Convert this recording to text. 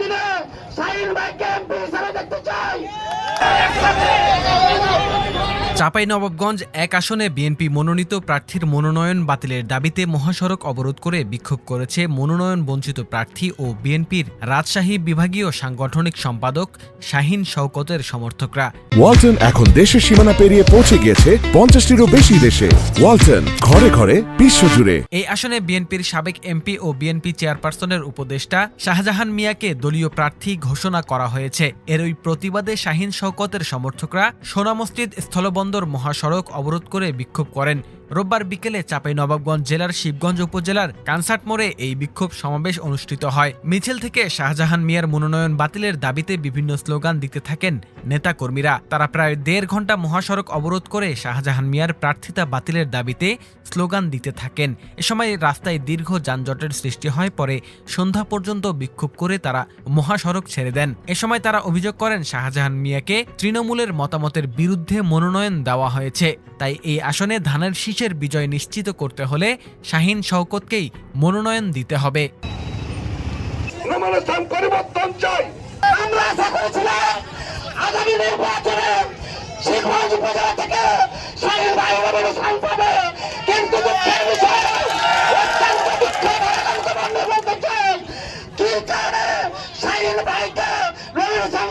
দিনে শাহিন ভাই ক্যাম্প হিসাবে দেখতে চাই। চাপাই নবাবগঞ্জ এক আসনে বিএনপি মনোনীত প্রার্থীর মনোনয়ন বাতিলের দাবিতে মহাসড়ক অবরোধ করে বিক্ষোভ করেছে মনোনয়ন বঞ্চিত প্রার্থী ও বিএনপির রাজশাহী বিভাগীয় সাংগঠনিক সম্পাদক শাহিন শওকতের সমর্থকরা। ওয়ালটন এখন দেশের সীমানা পেরিয়ে পৌঁছে গিয়েছে পঞ্চাশটিরও বেশি দেশে। ওয়ালটন ঘরে ঘরে বিশ্বজুড়ে এই আসনে বিএনপির সাবেক এমপি ও বিএনপি চেয়ারপারসনের উপদেষ্টা শাহজাহান মিয়াকে দলীয় প্রার্থী ঘোষণা করা হয়েছে। এর ওই প্রতিবাদে শাহিন শওকতের সমর্থকরা সোনা মসজিদ স্থলবন্দর মহাসড়ক অবরোধ করে বিক্ষোভ করেন। রোববার বিকেলে চাপাই নবাবগঞ্জ জেলার শিবগঞ্জ উপজেলার কানসার্ট মোড়ে এই বিক্ষোভ সমাবেশ অনুষ্ঠিত হয়। মিছিল থেকে শাহজাহান মিয়ার মনোনয়ন বাতিলের দাবিতে বিভিন্ন স্লোগান দিতে থাকেন নেতাকর্মীরা। তারা প্রায় দেড় ঘণ্টা মহাসড়ক অবরোধ করে শাহজাহান মিয়ার প্রার্থিতা বাতিলের দাবিতে স্লোগান দিতে থাকেন। এ সময় রাস্তায় দীর্ঘ যানজটের সৃষ্টি হয়, পরে সন্ধ্যা পর্যন্ত বিক্ষোভ করে তারা মহাসড়ক ছেড়ে দেন। এ সময় তারা অভিযোগ করেন, শাহজাহান মিয়াকে তৃণমূলের মতামতের বিরুদ্ধে মনোনয়ন দেওয়া হয়েছে। তাই এই আসনে ধানের শীষের বিজয় নিশ্চিত করতে হলে শাহিন শওকতকেই মনোনয়ন দিতে হবে। নমনস্থান পরিবর্তন চাই। আমরা আশা করেছিলাম আগামী নির্বাচনে শিখগঞ্জ উপজেলা থেকে শাহিন ভাই নমনস্থান পাবে। কিন্তু দুঃখের বিষয় অত্যন্ত দুঃখের বলতে চাই কি কারণে শাহিন ভাইকে নমনস্থান